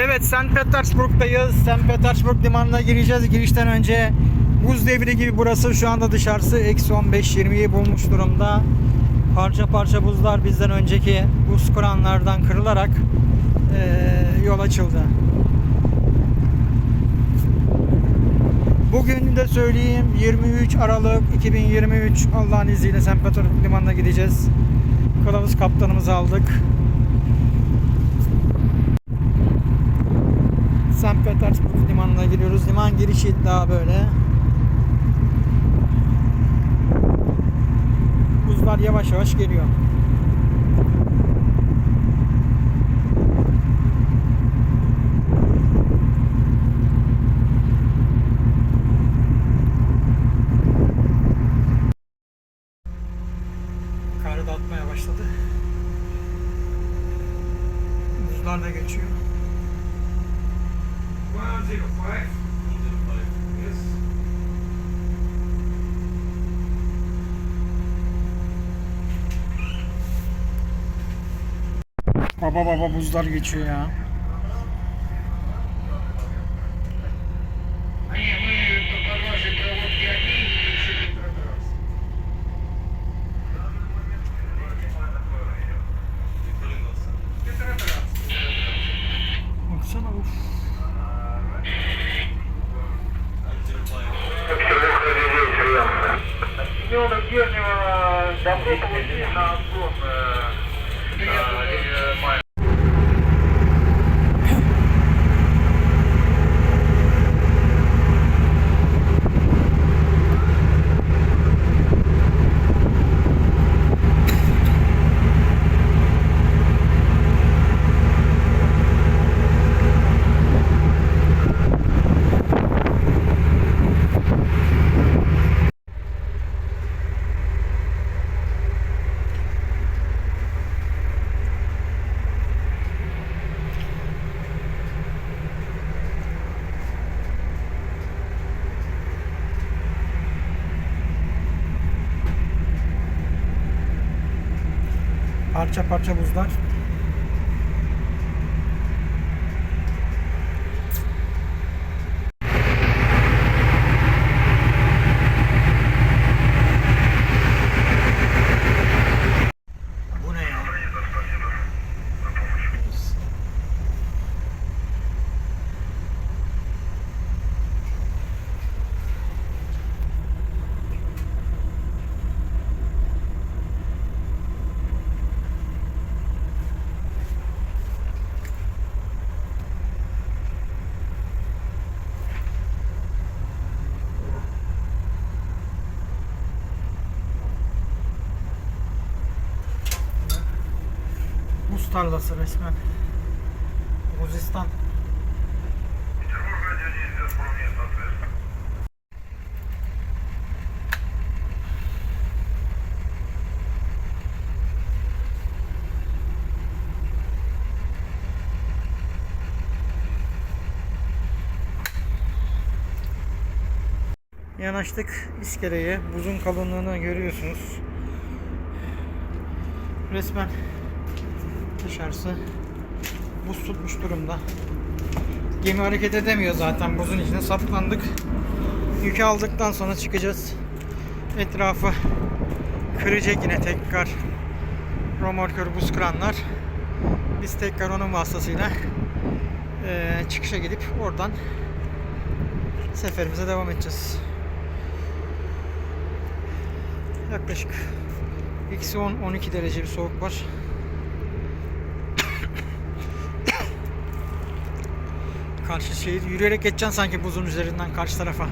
Evet, St. Petersburg'dayız. St. Petersburg limanına gireceğiz. Girişten önce buz devri gibi burası. Şu anda dışarısı eksi 15-20'yi bulmuş durumda. Parça parça buzlar bizden önceki buz kıranlardan kırılarak eee, yol açıldı. Bugün de söyleyeyim 23 Aralık 2023 Allah'ın izniyle St. Petersburg limanına gideceğiz. Kılavuz kaptanımızı aldık. St. Petersburg limanına giriyoruz. Liman girişi daha böyle. Buzlar yavaş yavaş geliyor. Kar da atmaya başladı. Buzlar da geçiyor. 105. Yes. Baba baba buzlar geçiyor ya. Добро получили на обгон. Parça parça buzlar. Bu ne ya? Buz tarlası resmen. Buzistan. Yanaştık iskeleye. Buzun kalınlığını görüyorsunuz. Resmen dışarısı buz tutmuş durumda. Gemi hareket edemiyor zaten buzun içine saplandık. Yükü aldıktan sonra çıkacağız. Etrafı kıracak yine tekrar romorkör buz kıranlar. Biz tekrar onun vasıtasıyla eee, çıkışa gidip oradan seferimize devam edeceğiz. Yaklaşık eksi 10-12 derece bir soğuk var. Karşı şehir yürüyerek geçeceksin sanki buzun üzerinden karşı tarafa.